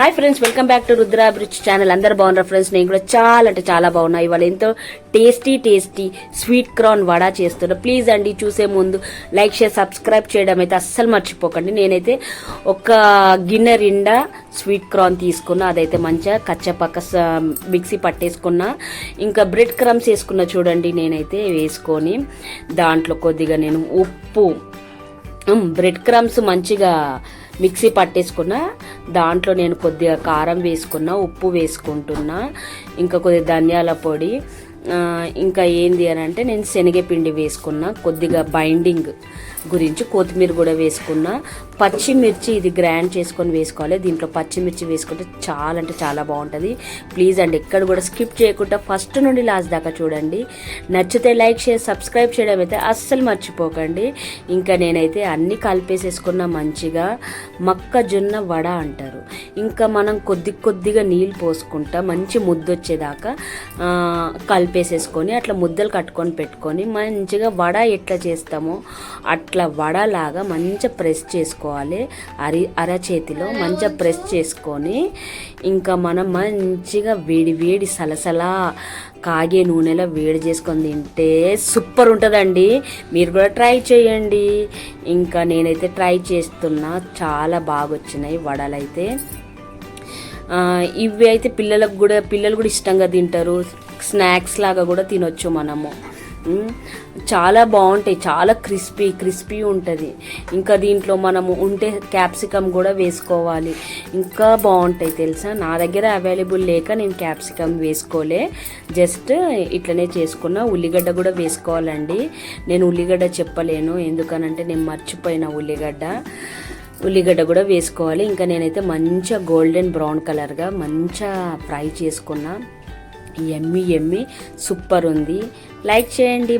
Hi friends welcome back to Rudrabhiruchi channel అందరు బాగున్నారు friends నేను కూడా చాలా అంటే చాలా బాగున్నా. ఇవాళ ఎంతో tasty tasty sweet corn vada చేస్తున్నా. ప్లీజ్ అండి చూసే ముందు లైక్ షేర్ సబ్స్క్రైబ్ చేయడం అయితే అస్సలు మర్చిపోకండి. నేనైతే ఒక గిన్నె నిండా స్వీట్ క్రాన్ తీసుకున్నా. అదైతే మంచిగా కచ్చపక్క స- మిక్సీ పట్టేసుకున్నా. ఇంకా బ్రెడ్ క్రమ్స్ వేసుకున్నా చూడండి నేనైతే వేసుకొని. దాంట్లో కొద్దిగా నేను ఉప్పు బ్రెడ్ క్రమ్స్ మంచిగా మిక్సీ పట్టేసుకున్న దాంట్లో నేను కొద్దిగా కారం వేసుకున్న ఉప్పు వేసుకుంటున్నా ఇంకా కొద్దిగా ధనియాల పొడి ఇంకా ఏంది అని అంటే నేను శనగపిండి వేసుకున్నా కొద్దిగా బైండింగ్ గురించి కొత్తిమీర కూడా వేసుకున్నా. పచ్చిమిర్చి ఇది గ్రైండ్ చేసుకొని వేసుకోవాలి. దీంట్లో పచ్చిమిర్చి వేసుకుంటే చాలా అంటే చాలా బాగుంటుంది. ప్లీజ్ అండి ఎక్కడ కూడా స్కిప్ చేయకుండా ఫస్ట్ నుండి లాస్ట్ దాకా చూడండి. నచ్చితే లైక్ షేర్ సబ్స్క్రైబ్ చేయడం అయితే అస్సలు మర్చిపోకండి. ఇంకా నేనైతే అన్ని కలిపేసేసుకున్న మంచిగా. మొక్కజొన్న వడ అంటారు. ఇంకా మనం కొద్ది కొద్దిగా నీళ్ళు పోసుకుంటా మంచి ముద్దు వచ్చేదాకా కలిపి కలిపేసేసుకొని అట్లా ముద్దలు కట్టుకొని పెట్టుకొని మంచిగా వడ ఎట్లా చేస్తామో అట్లా వడలాగా మంచిగా ప్రెస్ చేసుకోవాలి. అరి అరచేతిలో మంచిగా ప్రెస్ చేసుకొని ఇంకా మనం మంచిగా వేడి వేడి సలసలా కాగే నూనెలో వేడి చేసుకొని తింటే సూపర్ ఉంటుందండి. మీరు కూడా ట్రై చేయండి. ఇంకా నేనైతే ట్రై చేస్తున్నా. చాలా బాగా వచ్చినాయి వడలైతే. ఇవి అయితే పిల్లలకు కూడా పిల్లలు కూడా ఇష్టంగా తింటారు. స్నాక్స్ లాగా కూడా తినొచ్చు మనము. చాలా బాగుంటాయి చాలా క్రిస్పీ క్రిస్పీ ఉంటుంది. ఇంకా దీంట్లో మనము ఉంటే క్యాప్సికమ్ కూడా వేసుకోవాలి. ఇంకా బాగుంటాయి తెలుసా? నా దగ్గర అవైలబుల్ లేక నేను క్యాప్సికమ్ వేసుకోలే. జస్ట్ ఇట్లనే చేసుకున్న. ఉల్లిగడ్డ కూడా వేసుకోవాలండి. నేను ఉల్లిగడ్డ చెప్పలేను. ఎందుకనంటే నేను మర్చిపోయిన ఉల్లిగడ్డ. ఉల్లిగడ్డ కూడా వేసుకోవాలి. ఇంకా నేనైతే మంచిగా గోల్డెన్ బ్రౌన్ కలర్గా మంచిగా ఫ్రై చేసుకున్నా. ఎమ్మి ఎమ్మి సూపర్ ఉంది. లైక్ చేయండి.